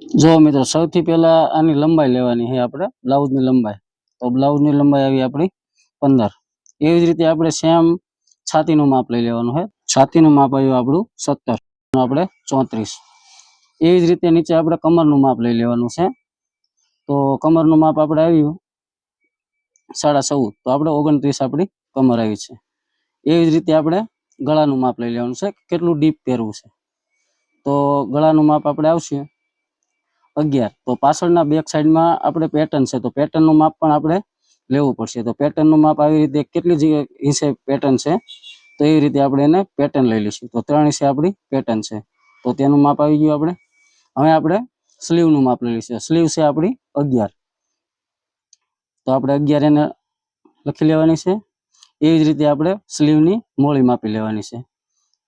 જો મિત્રો, સૌથી પહેલા આની લંબાઈ લેવાની છે આપણે, બ્લાઉઝની લંબાઈ. તો બ્લાઉઝની લંબાઈ આવી આપણી પંદર. એવી જ રીતે આપણે સેમ છાતીનું માપ લઈ લેવાનું છે. છાતીનું માપ આવ્યું આપણું સત્તર. આપણે ચોત્રીસ. એવી જ રીતે નીચે આપણે કમરનું માપ લઈ લેવાનું છે. તો કમરનું માપ આપણે આવ્યું સાડા ચૌદ. તો આપણે ઓગણત્રીસ આપણી કમર આવી છે. એવી જ રીતે આપણે ગળાનું માપ લઈ લેવાનું છે. કેટલું ડીપ પહેરવું છે. તો ગળાનું માપ આપણે આવશે અગિયાર. તો પાછળના બેક સાઈડમાં આપણે પેટર્ન છે, તો પેટર્નનું માપ પણ આપણે લેવું પડશે. તો પેટર્નનું માપ આવી રીતે કેટલી જગ્યા ઇંચે પેટર્ન છે, તો એવી રીતે આપણે એને પેટર્ન લઈ લઈશું. તો ત્રણ ઇંચે આપણી પેટર્ન છે. તો તેનું માપ આવી ગયું આપણે. હવે આપણે સ્લીવનું માપ લઈ લઈશું. સ્લીવ છે આપણી અગિયાર. તો આપણે અગિયાર એને લખી લેવાની છે. એવી જ રીતે આપણે સ્લીવની મોળી માપી લેવાની છે.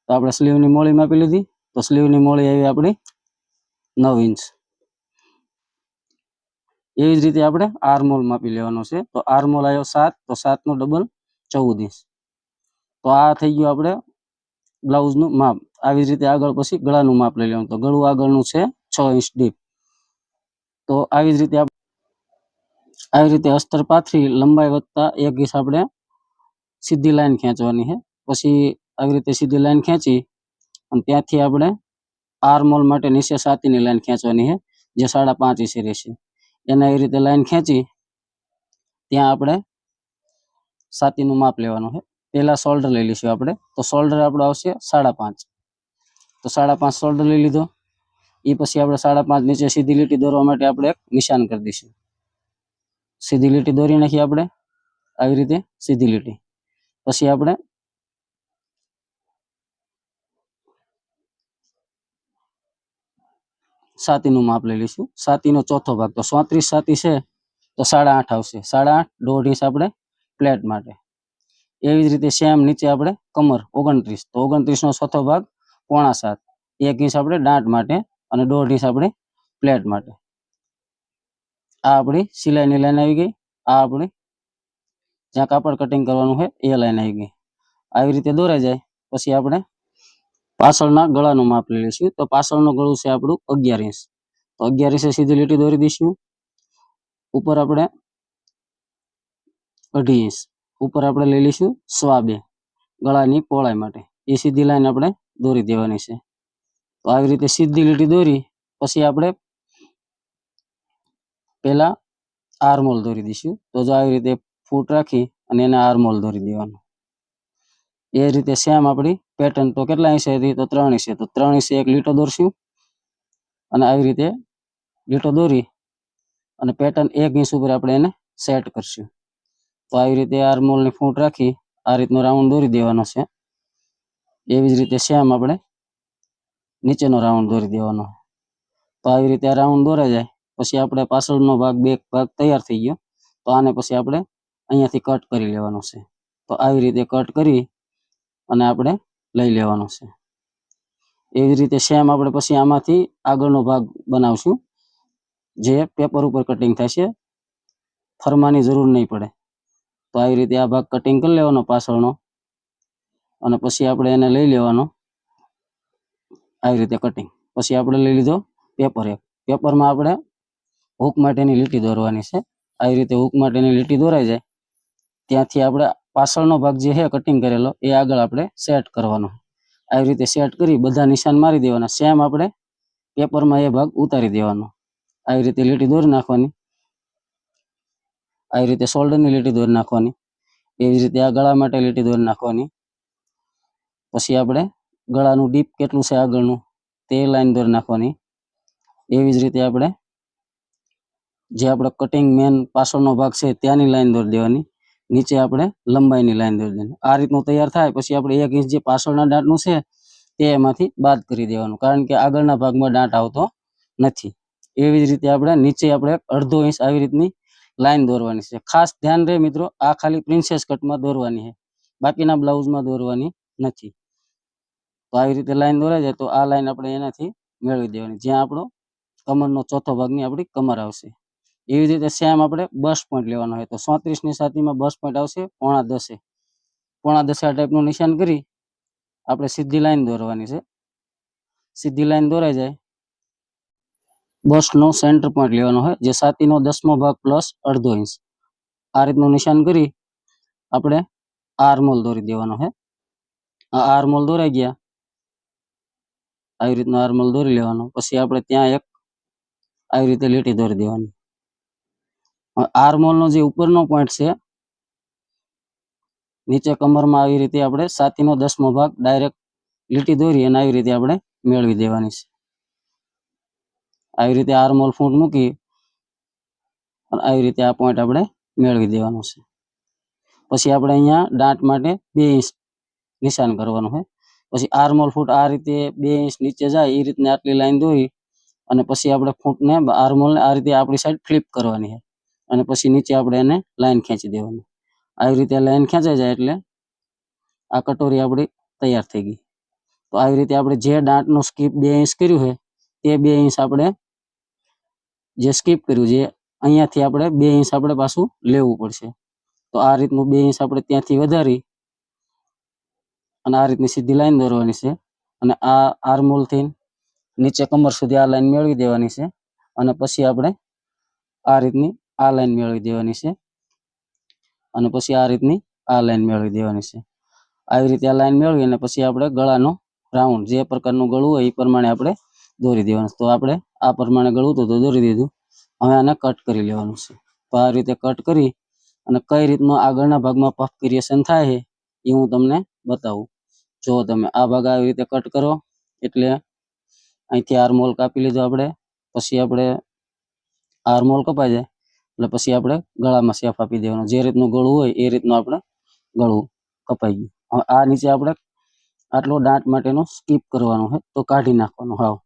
તો આપણે સ્લીવની મોળી માપી લીધી. તો સ્લીવની મોળી આવી આપણી નવ ઇંચ. એવી જ રીતે આપણે આર્મોલ માપી લેવાનો છે. તો આર્મોલ આવ્યો સાત, તો સાતનો ડબલ ચૌદ ઇંચ તો આ થઈ ગયું આપણે બ્લાઉઝનું માપ. આવી જ રીતે આગળ પછી ગળાનું માપ લઈ લેવાનું. તો ગળું આગળનું છે છ ઇંચ ડીપ. તો આવી જ રીતે આવી રીતે અસ્તર પાથરી લંબાઈ વધતા એક ઇંચ આપણે સીધી લાઈન ખેંચવાની છે. પછી આવી રીતે સીધી લાઈન ખેંચી અને ત્યાંથી આપણે આર્મોલ માટે નીચે સાતીની લાઈન ખેંચવાની છે, જે સાડા પાંચ ઇંચે રહેશે. એને એ રીતે લાઈન ખેંચી ત્યાં આપણે છાતીનું માપ લેવાનું છે. પહેલાં શોલ્ડર લઈ લઈશું આપણે. તો શોલ્ડર આપણો આવશે સાડા પાંચ. તો સાડા પાંચ શોલ્ડર લઈ લીધો. એ પછી આપણે સાડા પાંચ નીચે સીધી લીટી દોરવા માટે આપણે એક નિશાન કરી દઈશું. સીધી લીટી દોરી નાખીએ આપણે. આવી રીતે સીધી લીટી. પછી આપણે છાતીનું માપ લઈ લઈશું. સાતીનો ચોથો ભાગ. તો સોત્રીસ સાતી છે, તો સાડા આઠ આવશે. સાડા આઠ દોઢ ઇંચ આપણે પ્લેટ માટે. એવી જ રીતે સેમ નીચે આપણે કમર ઓગણત્રીસ. તો ઓગણત્રીસનો ચોથો ભાગ, પોણા સાત. એક ઇંચ આપણે દાંટ માટે અને દોઢ ઇંચ આપણે પ્લેટ માટે. આ આપણી સિલાઈની લાઈન આવી ગઈ. આ આપણી જ્યાં કાપડ કટિંગ કરવાનું છે એ લાઈન આવી ગઈ. આવી રીતે દોરાઈ જાય. પછી આપણે પાછળના ગળાનું માપ લઈ લઈશું. તો પાછળનું ગળું છે આપણું અગિયાર ઇંચ. તો અગિયાર ઇંચે સીધી લીટી દોરી દઈશું. ઉપર આપણે અઢી ઇંચ. ઉપર આપણે લઈ લઈશું સ્વા બે ગળાની પહોળાઈ માટે. એ સીધી લાઈન આપણે દોરી દેવાની છે. તો આવી રીતે સીધી લીટી દોરી, પછી આપણે પહેલા આર્મોલ દોરી દઈશું. તો જો આવી રીતે ફૂટ રાખી અને એને આર્મોલ દોરી દેવાનું. એ રીતે સેમ આપણી પેટર્ન તો કેટલા ઇંચે તો ત્રણ ઇંચે તો ત્રણ ઇંચે એક લીટો દોરશું. અને આવી રીતે લીટો દોરી અને પેટર્ન એક ઇંચ ઉપર આપણે એને સેટ કરશું. તો આવી રીતે આર્મોલની ફૂટ રાખી આ રીતનો રાઉન્ડ દોરી દેવાનો છે. એવી જ રીતે સેમ આપણે નીચેનો રાઉન્ડ દોરી દેવાનો. તો આવી રીતે આ રાઉન્ડ દોરાઈ જાય. પછી આપણે પાછળનો ભાગ બે ભાગ તૈયાર થઈ ગયો. તો આને પછી આપણે અહીંયાથી કટ કરી લેવાનો છે. તો આવી રીતે કટ કરી અને આપણે લઈ લેવાનો છે. એવી રીતે સેમ આપણે પછી આમાંથી આગળનો ભાગ બનાવશું. જે પેપર ઉપર કટિંગ થશે, ફરમાની જરૂર નહીં પડે. તો આવી રીતે આ ભાગ કટિંગ કરી લેવાનો પાછળનો. અને પછી આપણે એને લઈ લેવાનો. આવી રીતે કટિંગ પછી આપણે લઈ લીધો પેપર એક. પેપરમાં આપણે હૂક માટેની લીટી દોરવાની છે. આવી રીતે હૂક માટેની લીટી દોરાઈ જાય. ત્યાંથી આપણે પાછળનો ભાગ જે છે કટિંગ કરેલો, એ આગળ આપણે સેટ કરવાનો. આવી રીતે સેટ કરી બધા નિશાન મારી દેવાના. સેમ આપણે પેપરમાં એ ભાગ ઉતારી દેવાનો. આવી રીતે લીટી દોરી નાખવાની. આવી રીતે શોલ્ડરની લીટી દોરી નાખવાની. એવી રીતે આ ગળા માટે લીટી દોરી નાખવાની. પછી આપણે ગળાનું ડીપ કેટલું છે આગળનું, તે લાઈન દોરી નાખવાની. એવી જ રીતે આપણે જે આપણે કટિંગ મેન પાછળનો ભાગ છે, ત્યાંની લાઈન દોરી દેવાની. નીચે આપણે લંબાઈની લાઈન દોરી દેવાની. આ રીતનું તૈયાર થાય, પછી આપણે એક ઇંચ જે પાછળના દાંતનું છે, તે એમાંથી બાદ કરી દેવાનું. કારણ કે આગળના ભાગમાં દાંત આવતો નથી. એવી જ રીતે આપણે નીચે આપણે અડધો ઇંચ આવી રીતની લાઈન દોરવાની છે. ખાસ ધ્યાન રહે મિત્રો, આ ખાલી પ્રિન્સેસ કટમાં દોરવાની છે. બાકીના બ્લાઉઝમાં દોરવાની નથી. તો આવી રીતે લાઈન દોરાઈ જાય, તો આ લાઈન આપણે એનાથી મેળવી દેવાની. જ્યાં આપણો કમરનો ચોથો ભાગની આપણી કમર આવશે. એવી રીતે સેમ આપણે બસ પોઈન્ટ લેવાનો હોય. તો સોત્રીસની સાતીમાં બસ પોઈન્ટ આવશે, પોણા દસે. પોણા દસે આ ટાઈપનું નિશાન કરી આપણે સીધી લાઈન દોરવાની છે. સીધી લાઈન દોરાઈ જાય. બસનો સેન્ટર પોઈન્ટ લેવાનો હોય, જે સાતીનો દસમો ભાગ પ્લસ અડધો ઇંચ આ રીતનું નિશાન કરી આપણે આરમોલ દોરી દેવાનો છે આ આરમોલ દોરાઈ ગયા. આવી રીતનો આરમોલ દોરી લેવાનો. પછી આપણે ત્યાં એક આવી રીતે લીટી દોરી દેવાની. આર્મોલનો જે ઉપરનો પોઈન્ટ છે, નીચે કમરમાં આવી રીતે આપણે સાતીનો દસમો ભાગ ડાયરેક્ટ લીટી દોરી અને આવી રીતે આપણે મેળવી દેવાની છે. આવી રીતે આર્મોલ ફૂટ મૂકી અને આવી રીતે આ પોઈન્ટ આપણે મેળવી દેવાનો છે. પછી આપણે અહીંયા દાંત માટે બે ઇંચ નિશાન કરવાનું છે. પછી આર્મોલ ફૂટ આ રીતે બે ઇંચ નીચે જાય એ રીતે આટલી લાઈન દોરી અને પછી આપણે ફૂટને આર્મોલને આ રીતે આપણી સાઈડ ફ્લિપ કરવાની છે. અને પછી નીચે આપણે એને લાઈન ખેંચી દેવાની. આવી રીતે લાઈન ખેંચાઈ જાય એટલે આ કટોરી આપણી તૈયાર થઈ ગઈ. તો આવી રીતે આપણે જે દાંતનું સ્કીપ બે ઇંચ કર્યું છે, તે બે ઇંચ આપણે જે સ્કીપ કર્યું છે, અહીંયાથી આપણે બે ઇંચ આપણે પાછું લેવું પડશે. તો આ રીતનું બે ઇંચ આપણે ત્યાંથી વધારી અને આ રીતની સીધી લાઈન દોરવાની છે. અને આ આર્મોલથી નીચે કમર સુધી આ લાઈન મેળવી દેવાની છે. અને પછી આપણે આ રીતની આ લાઈન મેળવી દેવાની છે. અને પછી આ રીતની આ લાઈન મેળવી દેવાની છે. આવી રીતે આ લાઈન મેળવી અને પછી આપણે ગળાનો રાઉન્ડ જે પ્રકારનું ગળું હોય એ પ્રમાણે આપણે દોરી દેવાનું તો આપણે આ પ્રમાણે ગળું હતું તો દોરી દીધું. હવે આને કટ કરી લેવાનું છે. તો આ રીતે કટ કરી અને કઈ રીતનું આગળના ભાગમાં પફ ક્રિએશન થાય એ હું તમને બતાવું. જો તમે આ ભાગ આવી રીતે કટ કરો, એટલે અહીંથી આર્મોલ કાપી લીધો આપણે. પછી આપણે આર્મોલ કપાઈ જાય. એટલે પછી આપણે ગળામાં શેફ આપી દેવાનો. જે રીતનું ગળું હોય એ રીતનું આપણે ગળું કપાઈ ગયું. આ નીચે આપણે આટલો દાંત માટેનો સ્કીપ કરવાનો છે, તો કાઢી નાખવાનો. હાવ.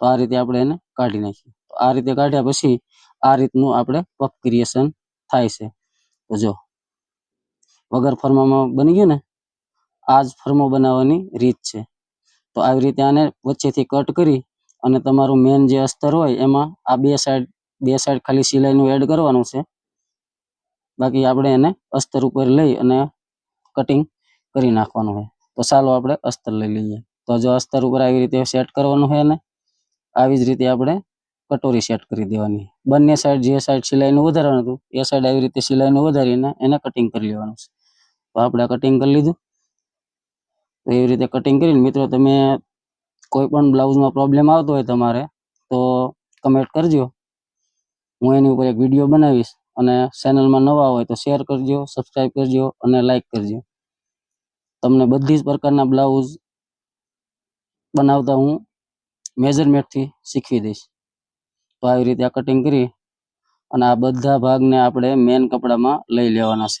તો આ રીતે આપણે એને કાઢી નાખીએ. તો આ રીતે કાઢ્યા પછી આ રીતનું આપણે પફ ક્રિએશન થાય છે. તો જો, વગર ફર્મામાં બની ગયું ને આ જ ફર્મો બનાવવાની રીત છે. તો આવી રીતે આને વચ્ચેથી કટ કરી અને તમારું મેન જે અસ્તર હોય એમાં આ બે સાઈડ બે સાઈડ ખાલી સિલાઈનું એડ કરવાનું છે. બાકી આપણે એને અસ્તર ઉપર લઈ અને કટિંગ કરી નાખવાનું છે તો ચાલો આપણે અસ્તર લઈ લઈએ. તો જો અસ્તર ઉપર આવી રીતે સેટ કરવાનું છે ને, આવી જ રીતે આપણે કટોરી સેટ કરી દેવાની. બંને સાઈડ જે સાઈડ સિલાઈનું વધારવાનું હતું, એ સાઈડ આવી રીતે સિલાઈનું વધારીને એને કટિંગ કરી લેવાનું છે. તો આપણે કટિંગ કરી લીધું. તો એવી રીતે કટિંગ કરીને મિત્રો તમે કોઈ પણ બ્લાઉઝમાં પ્રોબ્લેમ આવતો હોય તમારે, તો કમેન્ટ કરજો. હું એની ઉપર એક વીડિયો બનાવીશ અને ચેનલમાં નવા હોય તો શેર કરજો સબસ્ક્રાઈબ કરજો અને લાઈક કરજો. તમને બધી જ પ્રકારના બ્લાઉઝ બનાવતા હું મેજરમેન્ટથી શીખવી દઈશ. તો આવી રીતે આ કટિંગ કરી અને આ બધા ભાગને આપણે મેન કપડામાં લઈ લેવાના છે.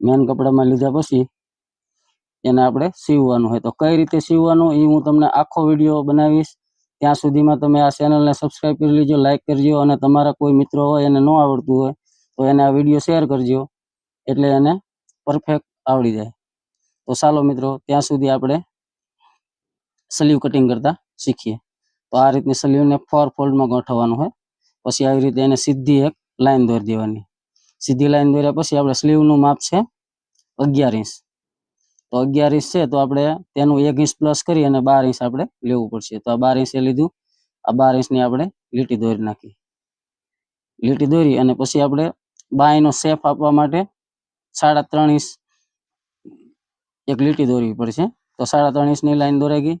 મેન કપડામાં લીધા પછી એને આપણે સીવવાનું હોય તો કઈ રીતે સીવવાનું એ હું તમને આખો વીડિયો બનાવીશ. ત્યાં સુધીમાં તમે આ ચેનલને સબસ્ક્રાઈબ કરી લેજો લાઇક કરજો અને તમારા કોઈ મિત્રો હોય એને ન આવડતું હોય, તો એને આ વીડિયો શેર કરજો, એટલે એને પરફેક્ટ આવડી જાય. તો ચાલો મિત્રો, ત્યાં સુધી આપણે સ્લીવ કટિંગ કરતાં શીખીએ. તો આ રીતની સ્લીવને ફોર ફોલ્ડમાં ગોઠવવાનું હોય, પછી આવી રીતે એને સીધી એક લાઈન દોરી દેવાની. સીધી લાઈન દોર્યા પછી આપણે સ્લીવનું માપ છે અગિયાર ઇંચ તો અગિયાર ઇંચ છે, તો આપણે તેનું એક ઇંચ પ્લસ કરી અને બાર ઇંચ આપણે લેવું પડશે. તો આ બાર ઇંચે લીધું. આ બાર ઇંચની આપણે લીટી દોરી નાખી. લીટી દોરી અને પછી આપણે બાયનો શેપ આપવા માટે સાડા ત્રણ ઇંચ એક લીટી દોરવી પડશે. તો સાડા ત્રણ ઇંચની લાઈન દોરાઈ ગઈ.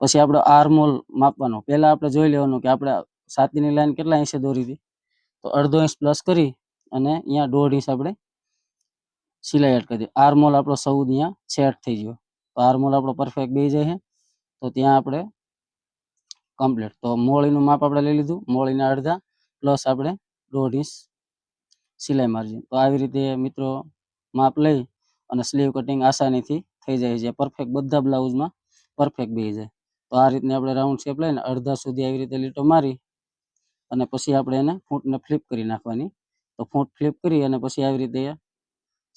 પછી આપણે આર્મોલ માપવાનો. પહેલાં આપણે જોઈ લેવાનું કે આપણે સાતીની લાઈન કેટલા ઇંચે દોરી હતી. તો અડધો ઇંચ પ્લસ કરી અને અહીંયા દોઢ ઇંચ આપણે સિલાઈ એડ કરી દઈએ આર્મોલ આપણો સૌ અહીંયા સેટ થઈ ગયો. તો આર્મોલ આપણો પરફેક્ટ બે જાય છે. તો ત્યાં આપણે કમ્પ્લીટ તો મોળીનું માપ આપણે લઈ લીધું. મોળીના અડધા. પ્લસ આપણે દોઢ ઇંચ સિલાઈ માર્જિન તો આવી રીતે મિત્રો માપ લઈ અને સ્લીવ કટિંગ આસાનીથી થઈ જાય છે. પરફેક્ટ બધા બ્લાઉઝમાં પરફેક્ટ બે જાય. તો આ રીતને આપણે રાઉન્ડ શેપ લઈને અડધા સુધી આવી રીતે લીટો મારી અને પછી આપણે એને ફૂટને ફ્લિપ કરી નાખવાની. તો ફૂટ ફ્લિપ કરી અને પછી આવી રીતે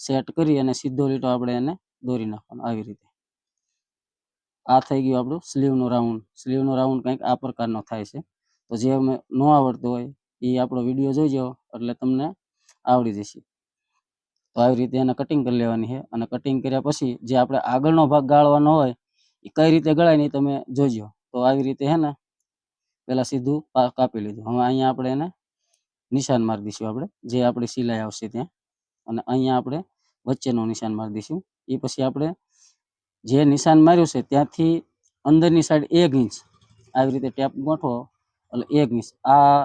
સેટ કરી અને સીધો લીટો આપણે એને દોરી નાખવાનો આવી રીતે. આ થઈ ગયું આપણું સ્લીવનો રાઉન્ડ સ્લીવનો રાઉન્ડ કંઈક આ પ્રકારનો થાય છે. તો જે અમે ન આવડતું હોય એ આપણો વીડિયો જોઈ જાઓ, એટલે તમને આવડી જશે. તો આવી રીતે એને કટિંગ કરી લેવાની છે અને કટિંગ કર્યા પછી જે આપણે આગળનો ભાગ ગાળવાનો હોય, એ કઈ રીતે ગળાય નહીં તમે જોજો તો આવી રીતે હે ને પેલા સીધું કાપી લીધું. હવે અહીંયા આપણે એને નિશાન મારી દઈશું આપણે, જે આપણી સિલાઈ આવશે ત્યાં. અને અહીંયા આપણે વચ્ચેનું નિશાન મારી દઈશું. એ પછી આપણે જે નિશાન માર્યું છે ત્યાંથી અંદરની સાઈડ એક ઇંચ આવી રીતે ટેપ ગોઠવો એટલે એક ઇંચ આ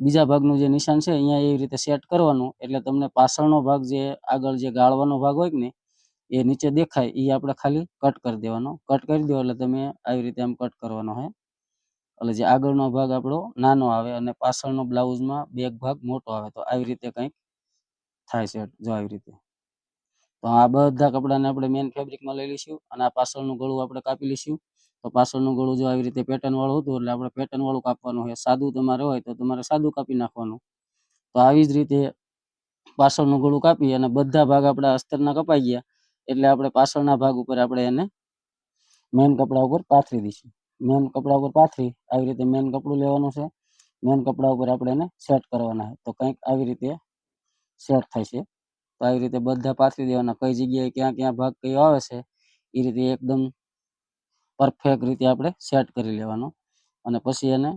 બીજા ભાગનું જે નિશાન છે અહીંયા એવી રીતે સેટ કરવાનું એટલે તમને પાછળનો ભાગ જે આગળ જે ગાળવાનો ભાગ હોય કે એ નીચે દેખાય એ આપણે ખાલી કટ કરી દેવાનો. કટ કરી દો એટલે તમે આવી રીતે આમ કટ કરવાનો હોય એટલે જે આગળનો ભાગ આપણો નાનો આવે અને પાછળનો બ્લાઉઝમાં બેક ભાગ મોટો આવે. તો આવી રીતે કંઈક થાય છે જો આવી રીતે. તો આ બધા કપડાને આપણે મેન ફેબ્રિકમાં લઈ લઈશું અને આ પાછળનું ગળું આપણે કાપી લઈશું. તો પાછળનું ગળું જો આવી રીતે પેટર્નવાળું હતું એટલે આપણે પેટર્નવાળું કાપવાનું હોય. સાદું તમારે હોય તો તમારે સાદું કાપી નાખવાનું. તો આવી જ રીતે પાછળનું ગળું કાપી અને બધા ભાગ આપણા અસ્તરના કપાઈ ગયા એટલે આપણે પાછળના ભાગ ઉપર આપણે એને મેન કપડા ઉપર પાથરી દઈશું. મેન કપડા ઉપર પાથરી આવી રીતે મેન કપડું લેવાનું છે. મેન કપડા ઉપર આપણે એને સેટ કરવાના છે. તો કંઈક આવી રીતે સેટ થાય છે. તો આવી રીતે બધા પાથરી દેવાના કઈ જગ્યાએ ક્યાં ક્યાં ભાગ કયો આવે છે એ રીતે એકદમ પરફેક્ટ રીતે આપણે સેટ કરી લેવાનો અને પછી એને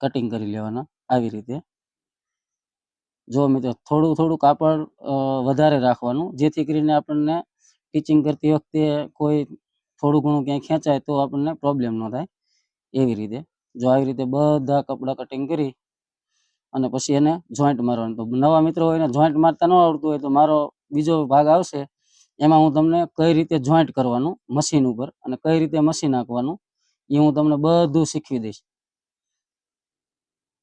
કટિંગ કરી લેવાના આવી રીતે. જો મિત્રો થોડું થોડું કાપડ વધારે રાખવાનું, જેથી કરીને આપણને ટીચિંગ કરતી વખતે કોઈ થોડું ઘણું ક્યાંય ખેંચાય તો આપણને પ્રોબ્લેમ ન થાય એવી રીતે. જો આવી રીતે બધા કપડાં કટિંગ કરી અને પછી એને જોઈન્ટ મારવાનું. તો નવા મિત્રો હોય એને જોઈન્ટ મારતા ન આવડતું હોય તો મારો બીજો ભાગ આવશે. એમાં હું તમને કઈ રીતે જોઈન્ટ કરવાનું મશીન ઉપર અને કઈ રીતે મશીન નાખવાનું એ હું તમને બધું શીખવી દઈશ.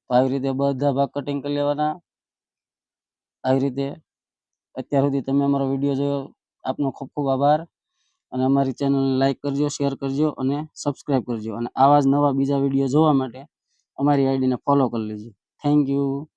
તો આવી રીતે બધા ભાગ કટિંગ કરી લેવાના. આવી રીતે અત્યાર સુધી તમે અમારો વીડિયો જોયો. આપનો ખૂબ ખૂબ આભાર. અને અમારી ચેનલને લાઇક કરજો શેર કરજો અને સબસ્ક્રાઈબ કરજો. અને આવા જ નવા બીજા વીડિયો જોવા માટે અમારી આઈડીને ફોલો કરી લેજો. Thank you.